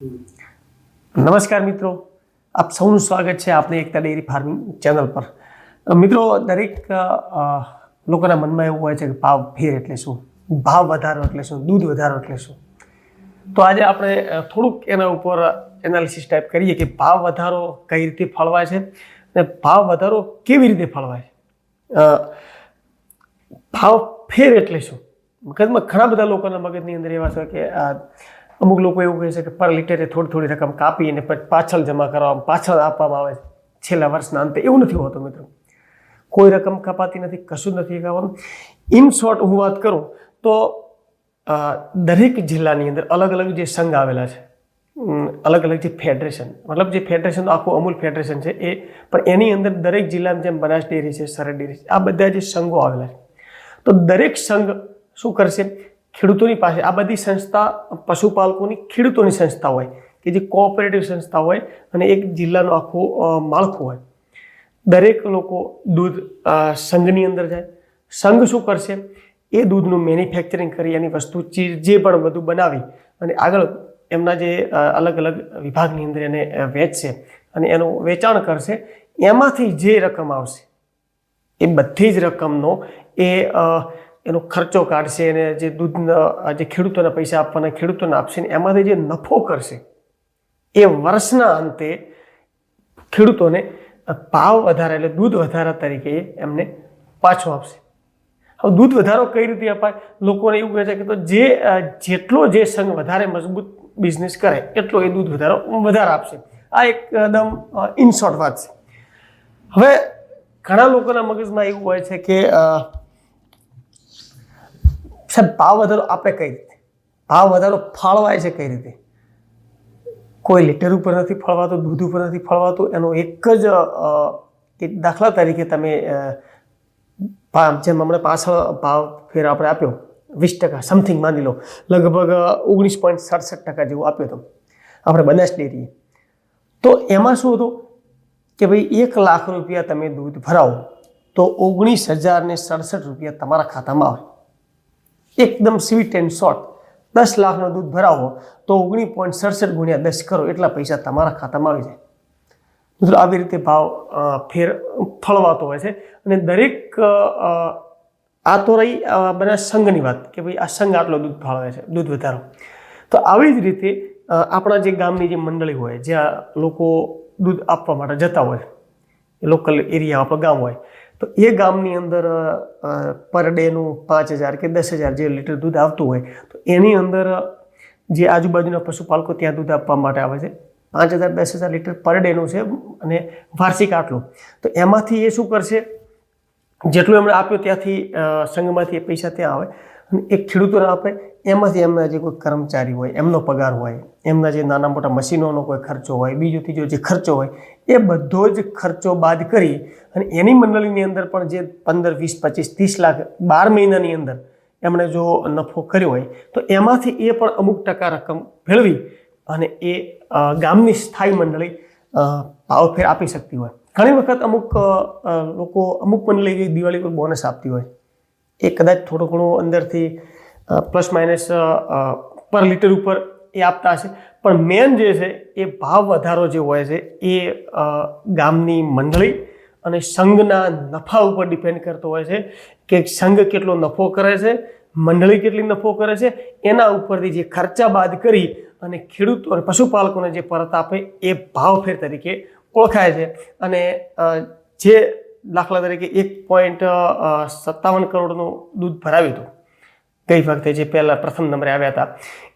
નમસ્કાર મિત્રો. આપ સૌનું સ્વાગત છે આપણી એકતા ડેરી ફાર્મિંગ ચેનલ પર. મિત્રો, દરેક લોકોના મનમાં એવું હોય છે કે ભાવ ફેર એટલે શું? ભાવ વધારો એટલે શું? દૂધ વધારો એટલે શું? તો આજે આપણે થોડુંક એના ઉપર એનાલિસિસ ટાઈપ કરીએ કે ભાવ વધારો કઈ રીતે ફળવાય છે અને ભાવ વધારો કેવી રીતે ફળવાય છે? ભાવ ફેર એટલે શું? મગજમાં ઘણા બધા લોકોના મગજની અંદર એવા છે કે આ અમુક લોકો એવું કહે છે કે પર લીટરે થોડી થોડી રકમ કાપીને અને પાછળ જમા કરવામાં, પાછળ આપવામાં આવે છેલ્લા વર્ષના અંતે એવું નથી હોતું મિત્રો. કોઈ રકમ કપાતી નથી, કશું નથી કપાવાનું ઇન શોર્ટ હું વાત કરું તો દરેક જિલ્લાની અંદર અલગ અલગ જે સંઘ આવેલા છે અલગ અલગ જે ફેડરેશન મતલબ જે ફેડરેશન આખું અમૂલ ફેડરેશન છે એ, પણ એની અંદર દરેક જિલ્લામાં જેમ બનાસ ડેરી છે, સરહદ ડેરી છે, આ બધા જે સંઘો આવેલા છે. તો દરેક સંઘ શું કરશે? ખેડૂતોની પાસે આ બધી સંસ્થા, પશુપાલકોની ખેડૂતોની સંસ્થા હોય કે જે કોઓપરેટિવ સંસ્થા હોય અને એક જિલ્લાનું આખું માળખું હોય. દરેક લોકો દૂધ સંઘની અંદર જાય. સંઘ શું કરશે? એ દૂધનું મેન્યુફેક્ચરિંગ કરી એની વસ્તુ ચીજ જે પણ બધું બનાવી અને આગળ એમના જે અલગ અલગ વિભાગની અંદર એને વેચશે અને એનું વેચાણ કરશે. એમાંથી જે રકમ આવશે, એ બધી જ રકમનો એ એનો ખર્ચો કાઢશે અને જે દૂધના જે ખેડૂતોને પૈસા આપવાના ખેડૂતોને આપશે ને એમાંથી જે નફો કરશે, એ વર્ષના અંતે ખેડૂતોને ભાવ વધારા એટલે દૂધ વધારા તરીકે એમને પાછો આપશે. હવે દૂધ વધારો કઈ રીતે અપાય? લોકોને એવું કહે છે કે તો જે જેટલો જે સંઘ વધારે મજબૂત બિઝનેસ કરે, એટલો એ દૂધ વધારો વધારે આપશે. આ એકદમ ઇન શોર્ટ વાત છે. હવે ઘણા લોકોના મગજમાં એવું હોય છે કે સાહેબ, ભાવ વધારો આપે કઈ રીતે? ભાવ વધારો ફાળવાય છે કઈ રીતે? કોઈ લીટર ઉપર નથી ફળવાતું, દૂધ ઉપર નથી ફળવાતું, એનો એક જ એક દાખલા તરીકે તમે જેમ હમણાં પાછળ ભાવ ફેર આપણે આપ્યો, વીસ ટકા સમથિંગ માની લો, લગભગ ઓગણીસ પોઈન્ટ સડસઠ ટકા જેવું આપ્યો હતો. આપણે બનાસ ડેરીએ તો એમાં શું હતું કે ભાઈ, એક લાખ રૂપિયા તમે દૂધ ભરાવો, તો ઓગણીસ હજાર ને સડસઠ રૂપિયા તમારા ખાતામાં આવે. એકદમ સ્વીટ એન્ડ શોર્ટ દસ લાખનું દૂધ ભરાવો તો ઓગણીસ પોઈન્ટ સડસઠ ગુણ્યા દસ કરો, એટલા પૈસા તમારા ખાતામાં આવી જાય. મિત્રો, આવી રીતે ભાવ ફેર, ફળવાતો હોય છે. અને દરેક આ તો રહી બધા સંઘની વાત કે ભાઈ આ સંઘ આટલો દૂધ ફાળવે છે, દૂધ વધારો. તો આવી જ રીતે આપણા જે ગામની જે મંડળી હોય, જ્યાં લોકો દૂધ આપવા માટે જતા હોય લોકલ એરિયા, આપણું ગામ હોય તો એ ગામની અંદર પર ડેનું પાંચ હજાર કે દસ હજાર જે લીટર દૂધ આવતું હોય, તો એની અંદર જે આજુબાજુના પશુપાલકો ત્યાં દૂધ આપવા માટે આવે છે. પાંચ હજાર, દસ હજાર લીટર પર ડેનું છે અને વાર્ષિક આટલું. તો એમાંથી એ શું કરશે? જેટલું એમણે આપ્યું ત્યાંથી સંઘમાંથી એ પૈસા ત્યાં આવે. અને એક ખેડૂતોને આપે એમાંથી એમના જે કોઈ કર્મચારી હોય, એમનો પગાર હોય, એમના જે નાના મોટા મશીનોનો કોઈ ખર્ચો હોય, બીજો ત્રીજો જે ખર્ચો હોય, એ બધો જ ખર્ચો બાદ કરી અને એની મંડળીની અંદર પણ જે પંદર, વીસ, પચીસ, ત્રીસ લાખ બાર મહિનાની અંદર એમણે જો નફો કર્યો હોય, તો એમાંથી એ પણ અમુક ટકા રકમ ભેળવી અને એ ગામની સ્થાયી મંડળી પાવફેર આપી શકતી હોય. ઘણી વખત અમુક લોકો અમુક મંડળી દિવાળી પર બોનસ આપતી હોય. એ કદાચ થોડું ઘણું અંદરથી પ્લસ માઇનસ પર લીટર ઉપર એ આપતા હશે. પણ મેન જે છે, એ ભાવ વધારો જે હોય છે, એ ગામની મંડળી અને સંઘના નફા ઉપર ડિપેન્ડ કરતો હોય છે કે સંઘ કેટલો નફો કરે છે, મંડળી કેટલી નફો કરે છે, એના ઉપરથી જે ખર્ચા બાદ કરી અને ખેડૂતો અને પશુપાલકોને જે પરત આપે, એ ભાવફેર તરીકે ઓળખાય છે. અને જે દાખલા તરીકે એક પોઈન્ટ સત્તાવન કરોડનું દૂધ ભરાવ્યું હતું. ગઈ વખતે જે પહેલાં પ્રથમ નંબરે આવ્યા હતા.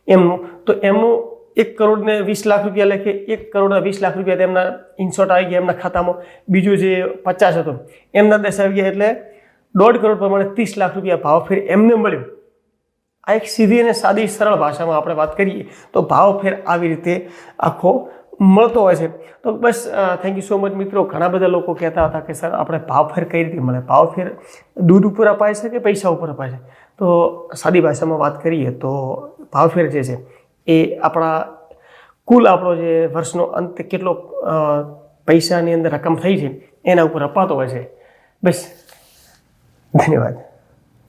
એમનું, તો એમનું એક કરોડને વીસ લાખ રૂપિયા લેખે, એક કરોડના વીસ લાખ રૂપિયા તેમના ઇન્સોર્ટ આવી ગયા એમના ખાતામાં. બીજું જે પચાસ હતું, એમના દસ આવી ગયા એટલે દોઢ કરોડ પ્રમાણે ત્રીસ લાખ રૂપિયા ભાવ ફેર એમને મળ્યું. આ એક સીધી અને સાદી સરળ ભાષામાં આપણે વાત કરીએ તો ભાવ ફેર આવી રીતે આખો મળતો હોય છે. તો બસ થેન્ક યુ સો મચ મિત્રો. ઘણા બધા લોકો કહેતા હતા કે, સર, આપણે ભાવફેર કઈ રીતે મળે? ભાવફેર દૂધ ઉપર અપાય છે કે પૈસા ઉપર અપાય છે? તો સાદી ભાષામાં વાત કરીએ તો ભાવફેર જે છે, એ આપણા કુલ આપણો જે વર્ષનો અંત કેટલો પૈસાની અંદર રકમ થઈ છે, એના ઉપર અપાતો હોય છે. બસ, ધન્યવાદ.